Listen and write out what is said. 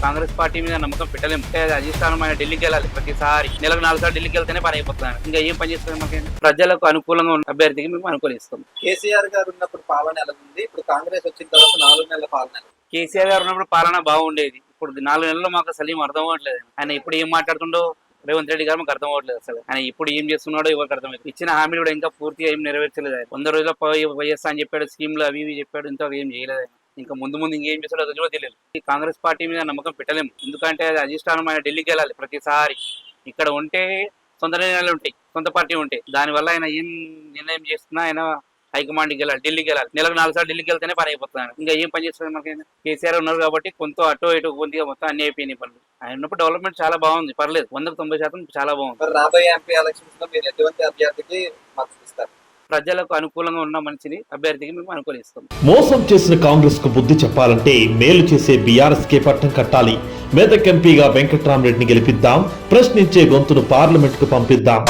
Congress party మీద నమ్మకం పెట్టలేము అధిష్టానం ఆయన ఢిల్లీకి వెళ్ళాలి ప్రతిసారి నెలకు నాలుగు సార్లు ఢిల్లీకి వెళ్తేనే పని అయిపోతున్నాను ఇంకా ఏం పని చేస్తుంది మాకు ప్రజలకు అనుకూలంగా ఉన్న అభ్యర్థికి మేము అనుకూలిస్తాం కేసీఆర్ గారు ఉన్నప్పుడు పాలన ఎలా ఉంది ఇప్పుడు కాంగ్రెస్ వచ్చిన తర్వాత నాలుగు నెలల పాలన? కేసీఆర్ గారు ఉన్నప్పుడు పాలన బాగుండేది ఇప్పుడు నాలుగు నెలల్లో మాకు అసలు ఏం అర్థం అవ్వట్లేదు ఆయన ఇప్పుడు ఏం మాట్లాడుతుండో రేవంత్ రెడ్డి గారు మాకు అర్థం అవ్వట్లేదు అసలు ఆయన ఇప్పుడు ఏం చేస్తున్నాడో ఎవరికి అర్థమైంది ఇచ్చిన హామీలు కూడా ఇంకా పూర్తిగా ఏం నెరవేర్చలేదు వంద రోజుల వైఎస్ఆర్ అని చెప్పాడు స్కీమ్లు అవి ఇవి చెప్పాడు ఇంత ఏం చేయలేదు. ఇంకా ముందు ముందు ఇంకేం చేస్తాడో అది కూడా తెలియదు. ఈ కాంగ్రెస్ పార్టీ మీద నమ్మకం పెట్టలేము. ఎందుకంటే అది అధిష్టానం ఆయన ఢిల్లీకి వెళ్ళాలి ప్రతిసారి. ఇక్కడ ఉంటే సొంత నిర్ణయాలు ఉంటాయి సొంత పార్టీ ఉంటాయి దానివల్ల ఆయన ఏం నిర్ణయం చేస్తున్నా ఆయన హైకమాండ్కి వెళ్ళాలి ఢిల్లీకి వెళ్ళాలి. నెలకు నాలుగు సార్లు ఢిల్లీకి వెళ్తేనే పని అయిపోతున్నాను ఇంకా ఏం పని చేస్తుంది మనకి? కేసీఆర్ ఉన్నారు కాబట్టి కొంత అటు ఇటు కొద్దిగా మొత్తం అన్ని అయిపోయినాయి పనులు. ఆయన ఉన్నప్పుడు డెవలప్మెంట్ చాలా బాగుంది. పర్లేదు. వందకు తొంభై శాతం చాలా బాగుంది. రాబోయే ఎంపీ ఎలక్షన్స్లో మీరు ఎటువంటి అభ్యర్థికి మద్దతు ఇస్తారు? ప్రజలకు అనుకూలంగా ఉన్న మనిషిని అభ్యర్థికి మేము అనుకూలిస్తాం. మోసం చేసిన కాంగ్రెస్కు బుద్ధి చెప్పాలంటే మేలు చేసే బీఆర్ఎస్ కే పట్టం కట్టాలి. మెదక్ ఎంపీగా వెంకట్రామరెడ్డిని గెలిపిద్దాం ప్రశ్నించే గొంతును పార్లమెంట్కు పంపిద్దాం.